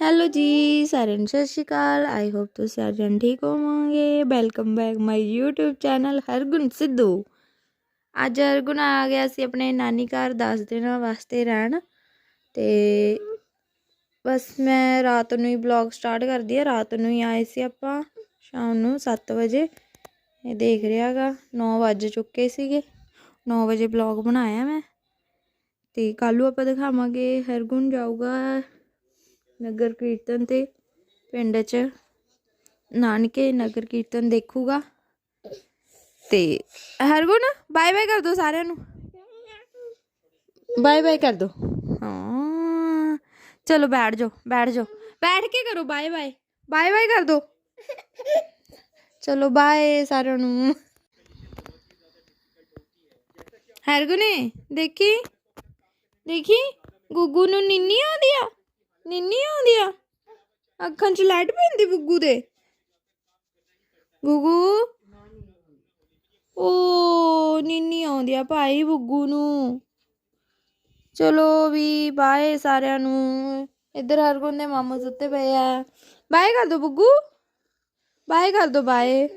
Hello ਜੀ, ਸਾਰਿਆਂ ਨੂੰ ਸਤਿ ਸ਼੍ਰੀ ਅਕਾਲ। ਆਈ ਹੋਪ ਤੁਸੀਂ ਸਾਰੇ ਜਣ ਠੀਕ ਹੋਵੋਗੇ। Welcome back my YouTube channel Hargun Sidhu. ਅੱਜ ਹਰਗੁਣ ਆ ਗਿਆ ਸੀ ਆਪਣੇ ਨਾਨੀ ਘਰ 10 ਦਿਨਾਂ ਵਾਸਤੇ ਰਹਿਣ। ਤੇ ਬਸ ਮੈਂ ਰਾਤ ਨੂੰ ਹੀ ਬਲੌਗ ਸਟਾਰਟ ਕਰਦੀ ਆ। ਰਾਤ ਨੂੰ ਹੀ ਆਏ ਸੀ ਆਪਾਂ ਸ਼ਾਮ ਨੂੰ 7 ਵਜੇ। ਇਹ ਦੇਖ ਰਿਹਾਗਾ 9 ਵੱਜ ਚੁੱਕੇ ਸੀਗੇ। 9 ਵਜੇ ਬਲੌਗ ਬਣਾਇਆ ਮੈਂ। ਤੇ ਕੱਲ੍ਹ ਆਪਾਂ ਦਿਖਾਵਾਂਗੇ ਹਰਗੁਣ ਜਾਊਗਾ ਨਗਰ ਕੀਰਤਨ ਤੇ ਪਿੰਡ 'ਚ ਨਾਨਕੇ ਨਗਰ ਕੀਰਤਨ ਦੇਖੂਗਾ। ਤੇ ਹਰਗੁਣ ਬਾਏ ਬਾਏ ਕਰ ਦੋ ਸਾਰਿਆਂ ਨੂੰ। ਬਾਏ ਬਾਏ ਕਰ ਦੋ। ਹਾਂ ਚਲੋ ਬੈਠ ਜਾਓ ਬੈਠ ਜਾਓ। ਬੈਠ ਕੇ ਕਰੋ ਬਾਏ ਬਾਏ ਬਾਏ ਬਾਏ ਕਰ ਦੋ। ਚਲੋ ਬਾਏ ਸਾਰਿਆਂ ਨੂੰ। ਹਰਗੁਣੇ ਦੇਖੀ? ਦੇਖੀ? ਗੁੱਗੂ ਨੂੰ ਨਿੰਨੀ ਆਉਂਦੀ ਆ ਨਿੰਨੀ ਆਉਂਦੀ ਆ? ਅੱਖਾਂ 'ਚ ਲਾਈਟ ਪੈਂਦੀ ਗੁੱਗੂ ਦੇ? ਗੁੱਗੂ? ਓ, ਨਿੰਨੀ ਆਉਂਦੀ ਆ ਭਾਈ ਗੁੱਗੂ ਨੂੰ। ਚਲੋ ਵੀ ਬਾਏ ਸਾਰਿਆਂ ਨੂੰ। ਇੱਧਰ ਹਰਗੁਣ ਦੇ ਮਾਮੂ ਸੁੱਤੇ ਪਏ ਆ। ਬਾਏ ਕਰ ਦੋ ਬੁੱਗੂ ਬਾਏ ਕਰ ਦੋ ਬਾਏ